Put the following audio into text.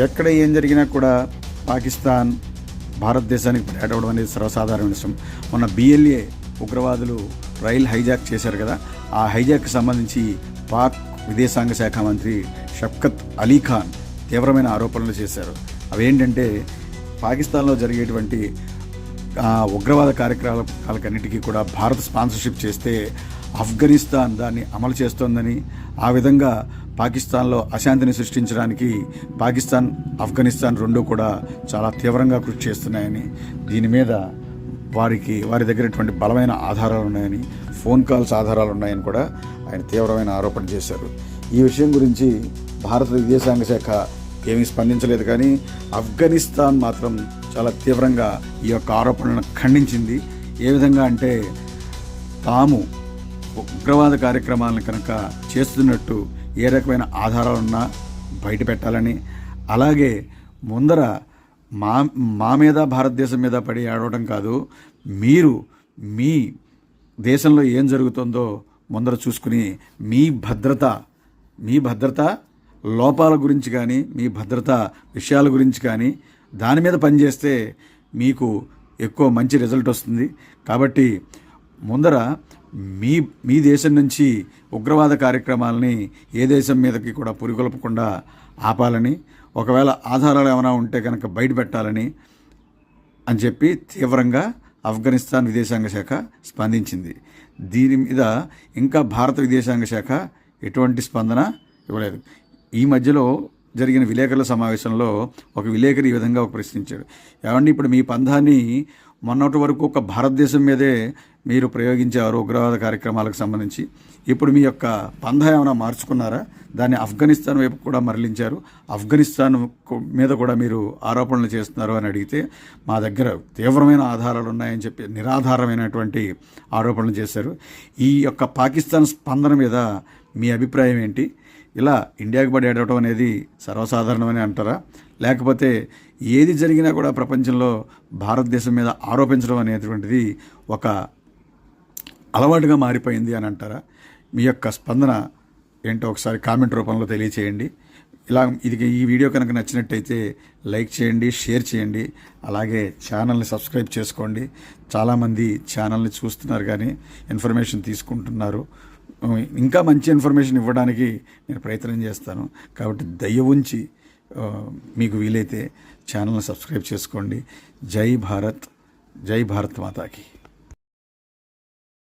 ఎక్కడ ఏం జరిగినా కూడా పాకిస్తాన్ భారతదేశానికి పర్యాటవడం అనేది సర్వసాధారణ విషయం. మొన్న బిఎల్ఏ ఉగ్రవాదులు రైలు హైజాక్ చేశారు కదా ఆ హైజాక్కి సంబంధించి పాక్ విదేశాంగ శాఖ మంత్రి షఫ్కత్ అలీ ఖాన్ తీవ్రమైన ఆరోపణలు చేశారు. అవేంటంటే పాకిస్తాన్లో జరిగేటువంటి ఉగ్రవాద కార్యక్రమాలకన్నిటికీ కూడా భారత్ స్పాన్సర్షిప్ చేస్తే ఆఫ్ఘనిస్తాన్ దాన్ని అమలు చేస్తోందని ఆ విధంగా పాకిస్తాన్లో అశాంతిని సృష్టించడానికి పాకిస్తాన్ ఆఫ్ఘనిస్తాన్ రెండూ కూడా చాలా తీవ్రంగా కృషి చేస్తున్నాయని దీని మీద వారికి వారి దగ్గరటువంటి బలమైన ఆధారాలు ఉన్నాయని ఫోన్ కాల్స్ ఆధారాలు ఉన్నాయని కూడా ఆయన తీవ్రమైన ఆరోపణ చేశారు. ఈ విషయం గురించి భారత విదేశాంగ శాఖ ఏమీ స్పందించలేదు కానీ ఆఫ్ఘనిస్తాన్ మాత్రం చాలా తీవ్రంగా ఈ యొక్క ఆరోపణలను ఖండించింది. ఏ విధంగా అంటే తాము ఉగ్రవాద కార్యక్రమాలను కనుక చేస్తున్నట్టు ఏ రకమైన ఆధారాలున్నా బయట పెట్టాలని. అలాగే ముందర మా మా మీద భారతదేశం మీద పడి ఆడవడం కాదు మీరు మీ దేశంలో ఏం జరుగుతుందో ముందర చూసుకుని మీ భద్రత మీ భద్రత లోపాల గురించి కానీ మీ భద్రత విషయాల గురించి కానీ దాని మీద పనిచేస్తే మీకు ఎక్కువ మంచి రిజల్ట్ వస్తుంది. కాబట్టి ముందర మీ మీ దేశం నుంచి ఉగ్రవాద కార్యక్రమాలని ఏ దేశం మీదకి కూడా పురికొల్పకుండా ఆపాలని ఒకవేళ ఆధారాలు ఏమైనా ఉంటే కనుక బయట పెట్టాలని అని చెప్పి తీవ్రంగా ఆఫ్ఘనిస్తాన్ విదేశాంగ శాఖ స్పందించింది. దీని మీద ఇంకా భారత విదేశాంగ శాఖ ఎటువంటి స్పందన ఇవ్వలేదు. ఈ మధ్యలో జరిగిన విలేకరుల సమావేశంలో ఒక విలేకరి ఈ విధంగా ఒక ప్రశ్నించాడు ఏమండి ఇప్పుడు మీ పంధాన్ని మొన్నటి వరకు ఒక భారతదేశం మీదే మీరు ప్రయోగించారు ఉగ్రవాద కార్యక్రమాలకు సంబంధించి ఇప్పుడు మీ యొక్క పంధా ఏమైనా మార్చుకున్నారా? దాన్ని ఆఫ్ఘనిస్తాన్ వైపు కూడా మరలించారు. ఆఫ్ఘనిస్తాన్ మీద కూడా మీరు ఆరోపణలు చేస్తున్నారు అని అడిగితే మా దగ్గర తీవ్రమైన ఆధారాలు ఉన్నాయని చెప్పి నిరాధారమైనటువంటి ఆరోపణలు చేశారు. ఈ యొక్క పాకిస్తాన్ స్పందన మీద మీ అభిప్రాయం ఏంటి? ఇలా ఇండియాకి పడి ఏడవటం అనేది సర్వసాధారణమని అంటారా? లేకపోతే ఏది జరిగినా కూడా ప్రపంచంలో భారతదేశం మీద ఆరోపించడం అనేటువంటిది ఒక అలవాటుగా మారిపోయింది అని అంటారా? మీ యొక్క స్పందన ఏంటో ఒకసారి కామెంట్ రూపంలో తెలియచేయండి. ఇలా ఇది ఈ వీడియో కనుక నచ్చినట్టయితే లైక్ చేయండి షేర్ చేయండి అలాగే ఛానల్ని సబ్స్క్రైబ్ చేసుకోండి. చాలామంది ఛానల్ని చూస్తున్నారు కానీ ఇన్ఫర్మేషన్ తీసుకుంటున్నారు. ఇంకా మంచి ఇన్ఫర్మేషన్ ఇవ్వడానికి నేను ప్రయత్నం చేస్తాను. కాబట్టి దయ ఉంచి మీకు వీలైతే ఛానల్ని సబ్స్క్రైబ్ చేసుకోండి. జై భారత్ జై భారత్ మాతాకి.